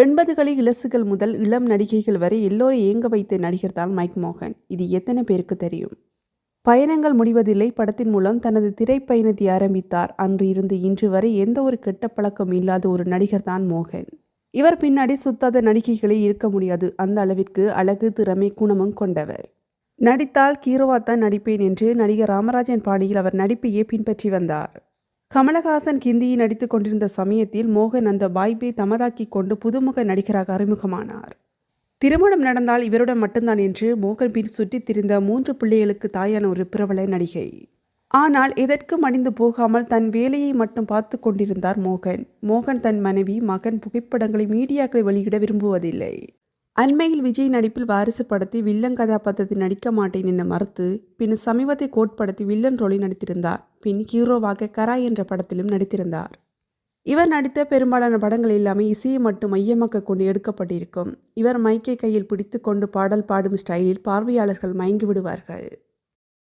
எண்பதுகளில் இலசுகள் முதல் இளம் நடிகைகள் வரை எல்லோரும் ஏங்க வைத்த நடிகர் தான் மைக் மோகன். இது எத்தனை பேருக்கு தெரியும்? பயணங்கள் முடிவதில்லை. படத்தின் மூலம் தனது திரைப்பயணத்தை ஆரம்பித்தார். அன்று இருந்து இன்று வரை எந்த ஒரு கெட்ட பழக்கம் இல்லாத ஒரு நடிகர் தான் மோகன். இவர் பின்னாடி சுத்தாத நடிகைகளே இருக்க முடியாது. அந்த அளவிற்கு அழகு திறமை குணமும் கொண்டவர். நடித்தால் கீரோவாத்தான் நடிப்பேன் என்று நடிகர் ராமராஜன் பாணியில் அவர் நடிப்பையே பின்பற்றி வந்தார். கமலஹாசன் ஹிந்தியில் நடித்துக் கொண்டிருந்த சமயத்தில் மோகன் அந்த வாய்ப்பை தமதாக்கி கொண்டு புதுமுக நடிகராக அறிமுகமானார். திருமணம் நடந்தால் இவருடன் மட்டும்தான் என்று மோகன் பின் சுற்றித் திரிந்த மூன்று பிள்ளைகளுக்கு தாயான ஒரு பிரபல நடிகை. ஆனால் எதற்கும் அணிந்து போகாமல் தன் வேலையை மட்டும் பார்த்து கொண்டிருந்தார் மோகன். மோகன் தன் மனைவி மகன் புகைப்படங்களை மீடியாக்களை வெளியிட விரும்புவதில்லை. அண்மையில் விஜய் நடிப்பில் வாரிசு படத்தில் வில்லன் கதாபாத்திரத்தில் நடிக்க மாட்டேன் என மறுத்து பின் சமீபத்தை கோட் படத்தில் வில்லன் ரோலில் நடித்திருந்தார். பின் ஹீரோவாக கராய் என்ற படத்திலும் நடித்திருந்தார். இவர் நடித்த பெரும்பாலான படங்கள் எல்லாமே இசையை மட்டும் மையமாக்க கொண்டு எடுக்கப்பட்டிருக்கும். இவர் மைக்கை கையில் பிடித்து கொண்டு பாடல் பாடும் ஸ்டைலில் பார்வையாளர்கள் மயங்கி விடுவார்கள்.